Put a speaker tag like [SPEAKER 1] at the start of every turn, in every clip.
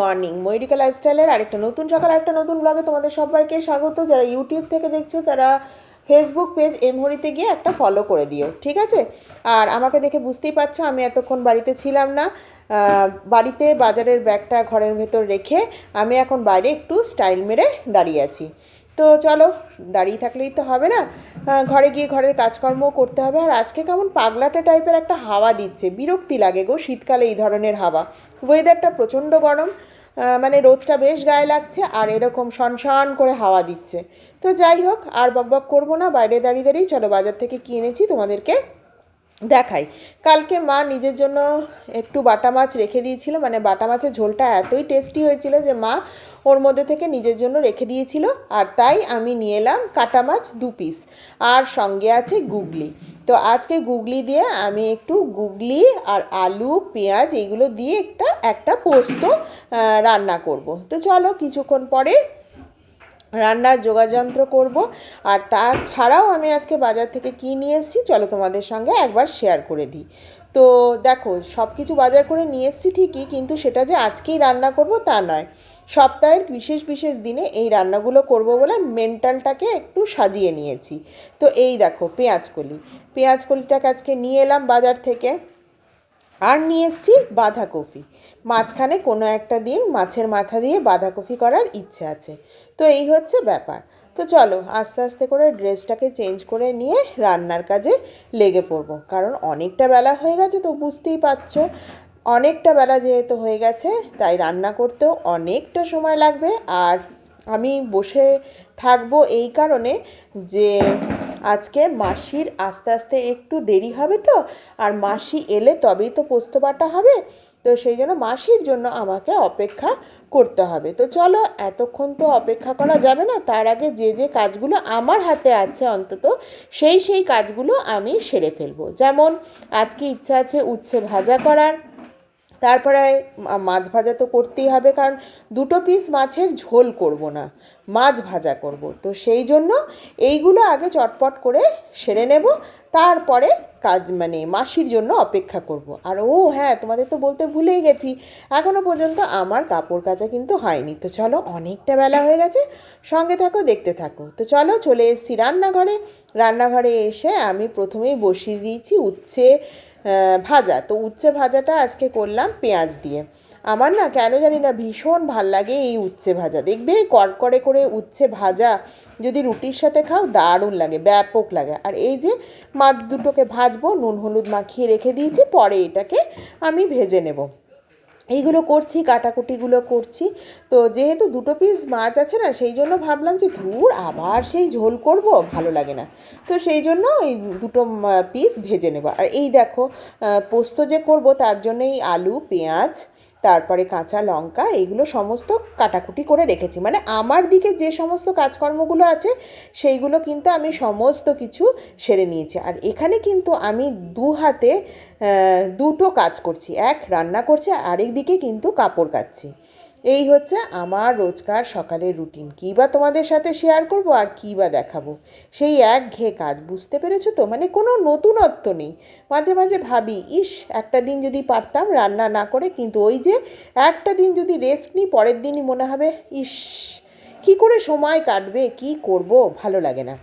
[SPEAKER 1] Morning. Medical লাইফস্টাইলের আরেকটা নতুন সকাল একটা নতুন ব্লগে তোমাদের সবাইকে স্বাগত। যারা ইউটিউব থেকে দেখছ, তারা ফেসবুক পেজ এমহরিতে গিয়ে একটা ফলো করে দিও, ঠিক আছে? আর আমাকে দেখে বুঝতেই পারছ, আমি এতক্ষণ বাড়িতে ছিলাম না। বাড়িতে বাজারের ব্যাগটা ঘরের ভেতর রেখে আমি এখন বাইরে একটু স্টাইল মেরে দাঁড়িয়ে আছি। তো চলো, দাঁড়িয়ে থাকলেই তো হবে না। ঘরে গিয়ে ঘরের কাজকর্ম করতে হবে। আর আজকে কেমন পাগলাটা টাইপের একটা হাওয়া দিচ্ছে। বিরক্তি লাগে গো শীতকালে এই ধরনের হাওয়া। ওয়েদারটা প্রচণ্ড গরম। মানে রোদটা বেশ গায়ে লাগছে আর এরকম সনসন করে হাওয়া দিচ্ছে। তো যাই হোক, আর বকবক করব না। বাইরে দাঁড়িয়ে দাঁড়িয়ে চলো বাজার থেকে কিনেছি তোমাদেরকে দেখাই। কালকে মা নিজের জন্য একটু বাটা মাছ রেখে দিয়েছিল মানে বাটা মাছের ঝোলটা এতই টেস্টি হয়েছিল যে মা ওর মধ্যে থেকে নিজের জন্য রেখে দিয়েছিল, আর তাই আমি নিয়ে এলাম কাটা মাছ দু পিস আর সঙ্গে আছে গুগলি। তো আজকে গুগলি দিয়ে আমি একটু গুগলি আর আলু, পেঁয়াজ, এইগুলো দিয়ে একটা একটা পোস্ত রান্না করব। তো চলো কিছুক্ষণ পরে রান্নার যোগাযন্ত্র করব। আর তাছাড়াও আমি আজকে বাজার থেকে কী নিয়ে এসেছি, চলো তোমাদের সঙ্গে একবার শেয়ার করে দিই। তো দেখো সব কিছু বাজার করে নিয়ে এসেছি ঠিকই, কিন্তু সেটা যে আজকেই রান্না করব তা নয়। সপ্তাহের বিশেষ বিশেষ দিনে এই রান্নাগুলো করব বলে মেন্টালটাকে একটু সাজিয়ে নিয়েছি। তো এই দেখো, পেঁয়াজকলি। পেঁয়াজকলিটাকে আজকে নিয়ে এলাম বাজার থেকে। আর নিয়ে এসেছি বাঁধাকপি। মাঝখানে কোনো একটা দিন মাছের মাথা দিয়ে বাঁধাকপি করার ইচ্ছে আছে। তো এই হচ্ছে ব্যাপার। তো চলো আস্তে আস্তে করে ড্রেসটাকে চেঞ্জ করে নিয়ে রান্নার কাজে লেগে পড়ব। কারণ অনেকটা বেলা হয়ে গেছে তো বুঝতেই পারছ। অনেকটা বেলা যেহেতু হয়ে গেছে, তাই রান্না করতেও অনেকটা সময় লাগবে। আর আমি বসে থাকব এই কারণে যে আজকে মাসির আস্তে আস্তে একটু দেরি হবে তো, আর মাসি এলে তবেই তো পোস্ত বাটা হবে। তো সেই জন্য মাসির জন্য আমাকে অপেক্ষা করতে হবে। তো চলো, এতক্ষণ তো অপেক্ষা করা যাবে না, তার আগে যে যে কাজগুলো আমার হাতে আছে অন্তত, সেই সেই কাজগুলো আমি সেরে ফেলব। যেমন, আজকে ইচ্ছা আছে উচ্ছে ভাজা করার, তারপরে মাছ ভাজা তো করতেই হবে, কারণ দুটো পিস মাছের ঝোল করব না, মাছ ভাজা করব। তো সেই জন্য এইগুলো আগে চটপট করে সেরে নেব তারপরে কাজ মানে মাসির জন্য অপেক্ষা করব। আর ও হ্যাঁ তোমাদের তো বলতে ভুলেই গেছি। এখনও পর্যন্ত আমার কাপড় কাচা কিন্তু হয়নি। তো চলো, অনেকটা বেলা হয়ে গেছে। সঙ্গে থাকো, দেখতে থাকো। তো চলো, চলে এসেছি রান্নাঘরে। রান্নাঘরে এসে আমি প্রথমেই বসিয়ে দিয়েছি উচ্ছে ভাজা। তো উচ্ছে ভাজাটা আজকে করলাম পেঁয়াজ দিয়ে। আমার না, কেন জানি না, ভীষণ ভালো লাগে এই উচ্ছে ভাজা। দেখবে এই কড়কড়ে করে উচ্ছে ভাজা, যদি রুটির সাথে খাও, দারুণ লাগে, ব্যাপক লাগে। আর এই যে মাছ দুটোকে ভাজবো, নুন, হলুদ মাখিয়ে রেখে দিয়েছি, পরে এটাকে আমি ভেজে নেব। এইগুলো করছি, কাটাকুটিগুলো করছি। তো যেহেতু দুটো পিস মাছ আছে না, সেই জন্য ভাবলাম যে ধুর, আবার সেই ঝোল করব, ভালো লাগে না। তো সেই জন্য এই দুটো পিস ভেজে নেব। আর এই দেখো পোস্ত যে করব, তার জন্য এই আলু, পেঁয়াজ তারপরে কাঁচা লঙ্কা এইগুলো সমস্ত কাটাকুটি করে রেখেছি। মানে আমার দিকে যে সমস্ত কাজকর্মগুলো আছে, সেইগুলো কিন্তু আমি সমস্ত কিছু সেরে নিয়েছি। আর এখানে কিন্তু আমি দু হাতে দুটো কাজ করছি। এক রান্না করছি, আর আরেক দিকে কিন্তু কাপড় কাচ্ছি। এই হচ্ছে আমার রোজকার সকালের রুটিন। কী বা তোমাদের সাথে শেয়ার করব আর কী বা দেখাবো? সেই এক ঘে কাজ, বুঝতে পেরেছ তো? মানে কোনো নতুনত্ব নেই। মাঝে মাঝে ভাবি, ইস, একটা দিন যদি পারতাম রান্না না করে, কিন্তু ওই যে একটা দিন যদি রেস্ট নিই, পরের দিনই মনে হবে, ইস, কী করে সময় কাটবে, কি করব? ভালো লাগে না।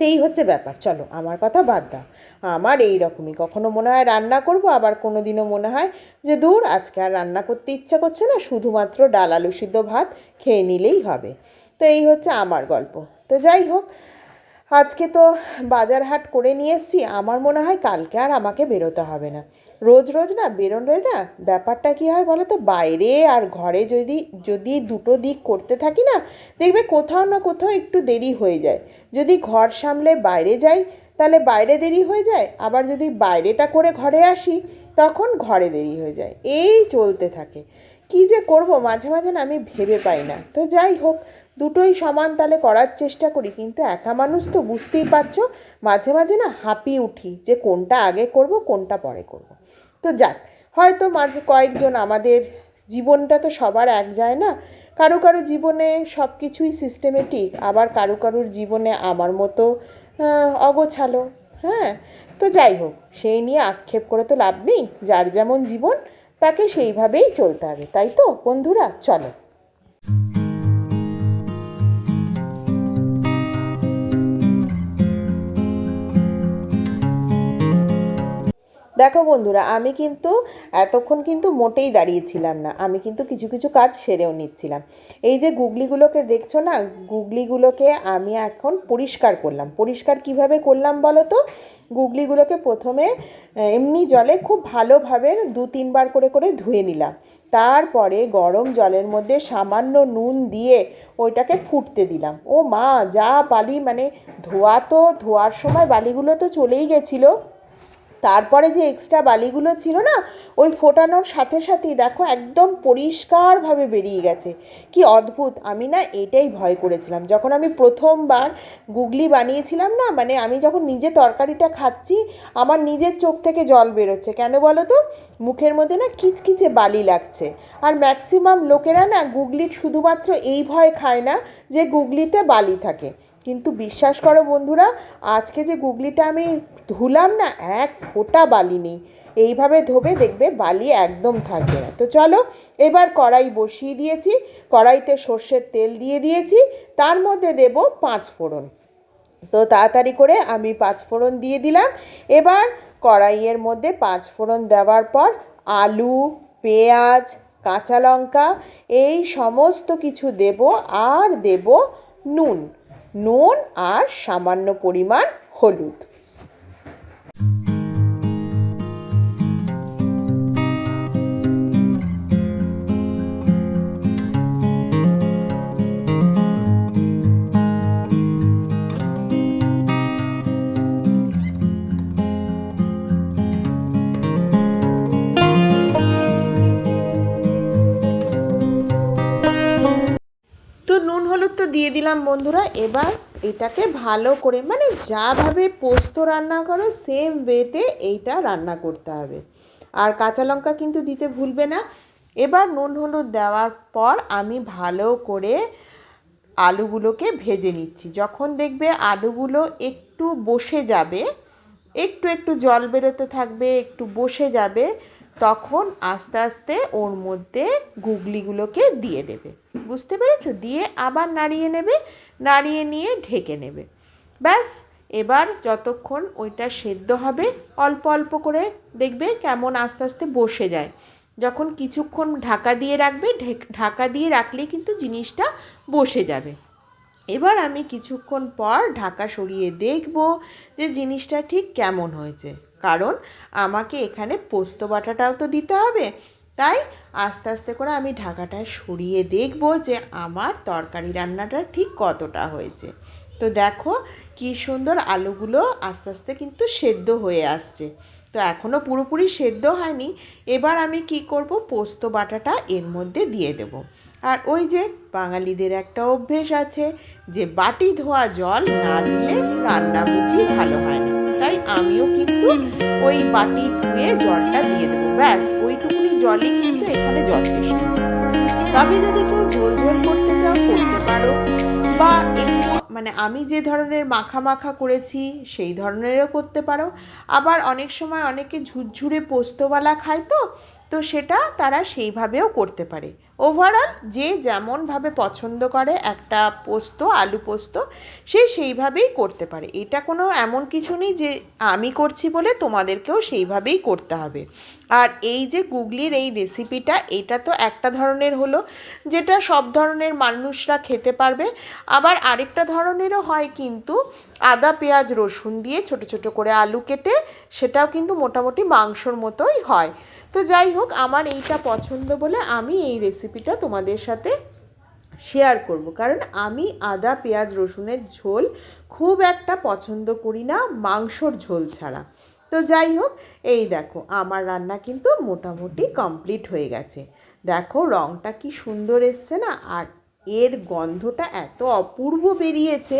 [SPEAKER 1] এই হচ্ছে ব্যাপার। চলো, আমার কথা বাদ দাও। আমার এই রকমই। কখনো মনে হয় রান্না করব, আবার কোনো দিনও মনে হয় যে, দূর, আজকে আর রান্না করতে ইচ্ছা করছে না, শুধুমাত্র ডাল, আলু সিদ্ধ ভাত খেয়ে নিলেই হবে। তো এই হচ্ছে আমার গল্প। তো যাই হোক আজকে তো বাজার হাট করে নিয়ে এসেছি। আমার মনে হয় কালকে আর আমাকে বেরোতে হবে না। রোজ রোজ না বেরোলে না ব্যাপারটা কী হয় বলো তো? বাইরে আর ঘরে যদি যদি দুটো দিক করতে থাকি না, দেখবে কোথাও না কোথাও একটু দেরি হয়ে যায়। যদি ঘর সামলে বাইরে যাই, তাহলে বাইরে দেরি হয়ে যায়। আবার যদি বাইরেটা করে ঘরে আসি, তখন ঘরে দেরি হয়ে যায়। এই চলতে থাকে। কি যে করব মাঝে মাঝে না আমি ভেবে পাই না। তো যাই হোক, দুটোই সমান তালে করার চেষ্টা করি, কিন্তু একা মানুষ তো বুঝতেই পারছ, মাঝে মাঝে না হাঁপিয়ে উঠি যে কোনটা আগে করব, কোনটা পরে করব। তো যাক, হয়তো মাঝে কয়েকজন আমাদের জীবনটা তো সবার এক যায় না। কারও কারও জীবনে সব কিছুই সিস্টেমেটিক আবার কারও কারোর জীবনে আমার মতো অগোছালো হ্যাঁ? তো যাই হোক, সেই নিয়ে আক্ষেপ করে তো লাভ নেই, যার যেমন জীবন তাকে সেইভাবেই চলতে হবে তাই তো? বন্ধুরা চলো। দেখো বন্ধুরা, আমি কিন্তু এতক্ষণ কিন্তু মোটেই দাঁড়িয়েছিলাম না। আমি কিন্তু কিছু কিছু কাজ সেরেও নিচ্ছিলাম। এই যে গুগলিগুলোকে দেখছ না, গুগলিগুলোকে আমি এখন পরিষ্কার করলাম। পরিষ্কার কীভাবে করলাম বলো তো? গুগলিগুলোকে প্রথমে এমনি জলে খুব ভালোভাবে দু, তিনবার করে করে ধুয়ে নিলাম। তারপরে গরম জলের মধ্যে সামান্য নুন দিয়ে ওইটাকে ফুটতে দিলাম। ও মা, যা বালি মানে ধোয়া তো, ধোয়ার সময় বালিগুলো তো চলেই গেছিল। তারপরে যে এক্সট্রা বালিগুলো ছিল না, ওই ফোটানোর সাথে সাথেই দেখো একদম পরিষ্কারভাবে বেরিয়ে গেছে। কি অদ্ভুত! আমি না এটাই ভয় করেছিলাম। যখন আমি প্রথমবার গুগলি বানিয়েছিলাম না মানে আমি যখন নিজে তরকারিটা খাচ্ছি, আমার নিজের চোখ থেকে জল বেরোচ্ছে। কেন বলো তো? মুখের মধ্যে না কিচকিচে বালি লাগছে। আর ম্যাক্সিমাম লোকেরা না গুগলির শুধুমাত্র এই ভয় খায় না যে গুগলিতে বালি থাকে। কিন্তু বিশ্বাস করো বন্ধুরা, আজকে যে গুগলিটা আমি ধুলাম না, এক ফোঁটা বালি নেই। এইভাবে ধোবে দেখবে বালি একদম থাকবে না। তো চলো, এবার কড়াই বসিয়ে দিয়েছি, কড়াইতে সর্ষের তেল দিয়ে দিয়েছি, তার মধ্যে দেব পাঁচ ফোড়ন। তো তাড়াতাড়ি করে আমি পাঁচ ফোড়ন দিয়ে দিলাম। এবার কড়াইয়ের মধ্যে পাঁচ ফোড়ন দেওয়ার পর আলু, পেঁয়াজ, কাঁচা লঙ্কা, এই সমস্ত কিছু দেব আর দেব নুন। নুন আর সামান্য পরিমাণ হলুদ। হলুদ তো দিয়ে দিলাম বন্ধুরা। এবার এটাকে ভালো করে মানে যাভাবে পোস্ত রান্না করো সেম ওয়েতে এইটা রান্না করতে হবে। আর কাঁচা লঙ্কা কিন্তু দিতে ভুলবে না। এবার নুন হলুদ দেওয়ার পর আমি ভালো করে আলুগুলোকে ভেজে নিচ্ছি। যখন দেখবে আলুগুলো একটু বসে যাবে, একটু একটু জল বেরোতে থাকবে, একটু বসে যাবে তখন আস্তে আস্তে ওর মধ্যে গুগলিগুলোকে দিয়ে দেবে। বুঝতে পেরেছ? দিয়ে আবার নাড়িয়ে নেবে, নাড়িয়ে নিয়ে ঢেকে নেবে। ব্যাস, এবার যতক্ষণ ওইটা সেদ্ধ হবে, অল্প অল্প করে দেখবে কেমন আস্তে আস্তে বসে যায়। যখন কিছুক্ষণ ঢাকা দিয়ে রাখবে, ঢেক- দিয়ে রাখলেই কিন্তু জিনিসটা বসে যাবে। এবার আমি কিছুক্ষণ পর ঢাকা সরিয়ে দেখব যে জিনিসটা ঠিক কেমন হয়েছে। কারণ আমাকে এখানে পোস্ত বাটাটাও তো দিতে হবে। তাই আস্তে আস্তে করে আমি ঢাকাটা সরিয়ে দেখব যে আমার তরকারি রান্নাটা ঠিক কতটা হয়েছে। তো দেখো কি সুন্দর আলুগুলো আস্তে আস্তে কিন্তু সেদ্ধ হয়ে আসছে। তো এখনও পুরোপুরি সেদ্ধ হয়নি। এবার আমি কি করব? পোস্ত বাটাটা এর মধ্যে দিয়ে দেব। আর ওই যে বাঙালিদের একটা অভ্যেস আছে যে বাটি ধোয়া জল না দিলে রান্না বুঝি ভালো হয় না। তাই আমিও কিন্তু ওই বাটি ধুয়ে জলটা দিয়ে দেবো। ব্যাস, ওইটুকুনি জলই কিন্তু এখানে যথেষ্ট। তবে যদি কেউ ঝোল ঝোল করতে চাও, করতে পারো। বা মানে আমি যে ধরনের মাখা মাখা করেছি, সেই ধরনেরও করতে পারো। আবার অনেক সময় অনেকে ঝুরঝুরে পোস্তওয়ালা খায় তো তো সেটা তারা সেইভাবেও করতে পারে। ওভারঅল যে যেমনভাবে পছন্দ করে, একটা পোস্ত, আলু পোস্ত, সে সেইভাবেই করতে পারে। এটা কোনো এমন কিছু নেই যে আমি করছি বলে তোমাদেরকেও সেইভাবেই করতে হবে। আর এই যে গুগলির এই রেসিপিটা এটা তো একটা ধরনের হলো, যেটা সব ধরনের মানুষরা খেতে পারবে। আবার আরেকটা ধরনেরও হয় কিন্তু, আদা, পেঁয়াজ, রসুন দিয়ে ছোট ছোট করে আলু কেটে, সেটাও কিন্তু মোটামুটি মাংসর মতোই হয়। তো যাই হোক, আমার এইটা পছন্দ বলে আমি এই রেসিপিটা তোমাদের সাথে শেয়ার করব। কারণ আমি আদা, পেঁয়াজ, রসুনের ঝোল খুব একটা পছন্দ করি না, মাংসর ঝোল ছাড়া। তো যাই হোক, এই দেখো, আমার রান্না কিন্তু মোটামুটি কমপ্লিট হয়ে গেছে। দেখো রঙটা কি সুন্দর এসছে না? আর এর গন্ধটা এত অপূর্ব বেরিয়েছে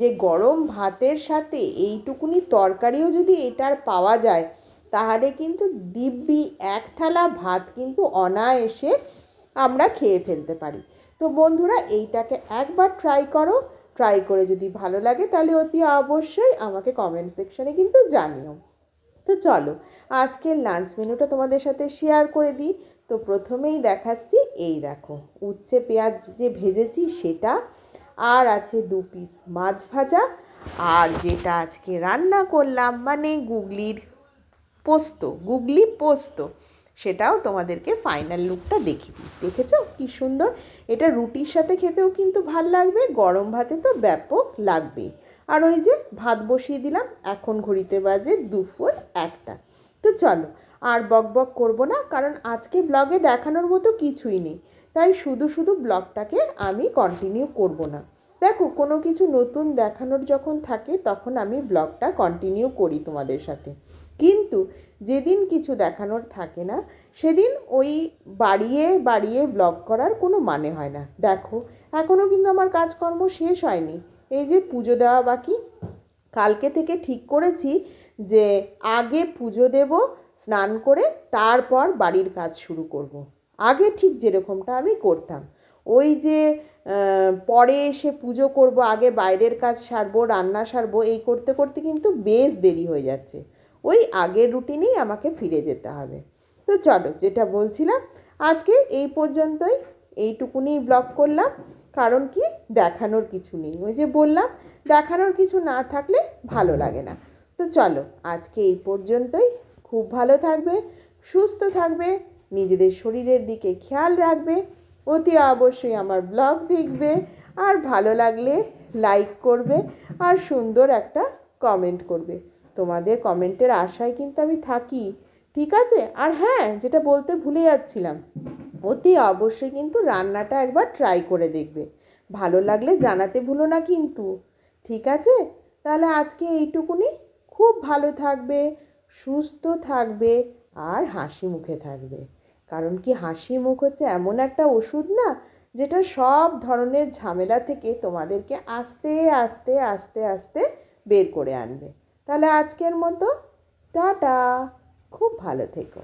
[SPEAKER 1] যে গরম ভাতের সাথে এইটুকুনি তরকারিও যদি এটার পাওয়া যায়, তাহলে কিন্তু দিব্যি এক থালা ভাত কিন্তু অনায়াসে আমরা খেয়ে ফেলতে পারি। তো বন্ধুরা, এইটাকে একবার ট্রাই করো। ট্রাই করে যদি ভালো লাগে, তাহলে অতি অবশ্যই আমাকে কমেন্ট সেকশনে কিন্তু জানিও। তো চলো, আজকের লাঞ্চ মেনুটা তোমাদের সাথে শেয়ার করে দিই। তো প্রথমেই দেখাচ্ছি, এই দেখো, উচ্ছে পেঁয়াজ যে ভেজেছি সেটা, আর আছে দু পিস মাছ ভাজা, আর যেটা আজকে রান্না করলাম মানে গুগলির পোস্ত, গুগলি পোস্ত। সেটাও তোমাদেরকে ফাইনাল লুকটা দেখি দেখেছ? কি সুন্দর? এটা রুটির সাথে খেতেও কিন্তু ভালো লাগবে, গরম ভাতে তো ব্যাপক লাগবেই আর ওই যে ভাত বসিয়ে দিলাম, এখন ঘড়িতে বাজে দুপুর একটা। তো চলো, আর বক বক করব না, কারণ আজকে ব্লগে দেখানোর মতো কিছুই নেই। তাই শুধু শুধু ব্লগটাকে আমি কন্টিনিউ করব না। দেখো, কোনো কিছু নতুন দেখানোর যখন থাকে, তখন আমি ব্লগটা কন্টিনিউ করি তোমাদের সাথে। কিন্তু যেদিন কিছু দেখানোর থাকে না, সেদিন ওই বাড়িয়ে বাড়িয়ে ব্লগ করার কোনো মানে হয় না। দেখো এখনও কিন্তু আমার কাজকর্ম শেষ হয়নি। এই যে পুজো দেওয়া বাকি, কালকে থেকে ঠিক করেছি যে আগে পুজো দেব, স্নান করে তারপর বাড়ির কাজ শুরু করব। আগে ঠিক যেরকমটা আমি করতাম। ওই যে পরে এসে পুজো করব, আগে বাইরের কাজ সারবো, রান্না সারবো, এই করতে করতে কিন্তু বেশ দেরি হয়ে যাচ্ছে। ওই আগের রুটিনেই আমাকে ফিরে যেতে হবে। তো চলো, যেটা বলছিলাম, আজকে এই পর্যন্তই। এইটুকুনি ব্লগ করলাম। কারণ কি? দেখানোর কিছু নেই। ওই যে বললাম, দেখানোর কিছু না থাকলে ভালো লাগে না। তো চলো, আজকে এই পর্যন্তই। খুব ভালো থাকবে, সুস্থ থাকবে, নিজেদের শরীরের দিকে খেয়াল রাখবে, অতি অবশ্যই আমার ব্লগ দেখবে, আর ভালো লাগলে লাইক করবে, আর সুন্দর একটা কমেন্ট করবে। তোমাদের কমেন্টের আশায় কিন্তু আমি থাকি, ঠিক আছে? আর হ্যাঁ যেটা বলতে ভুলে যাচ্ছিলাম, অতি অবশ্যই কিন্তু রান্নাটা একবার ট্রাই করে দেখবে। ভালো লাগলে জানাতে ভুলো না কিন্তু, ঠিক আছে? তাহলে আজকে এইটুকুনি। খুব ভালো থাকবে, সুস্থ থাকবে আর হাসি মুখে থাকবে। কারণ কি হাসি মুখ হচ্ছে এমন একটা ওষুধ না, যেটা সব ধরনের ঝামেলা থেকে তোমাদেরকে আস্তে আস্তে আস্তে আস্তে বের করে আনবে। তাহলে আজকের মতো টাটা। খুব ভালো থেকো।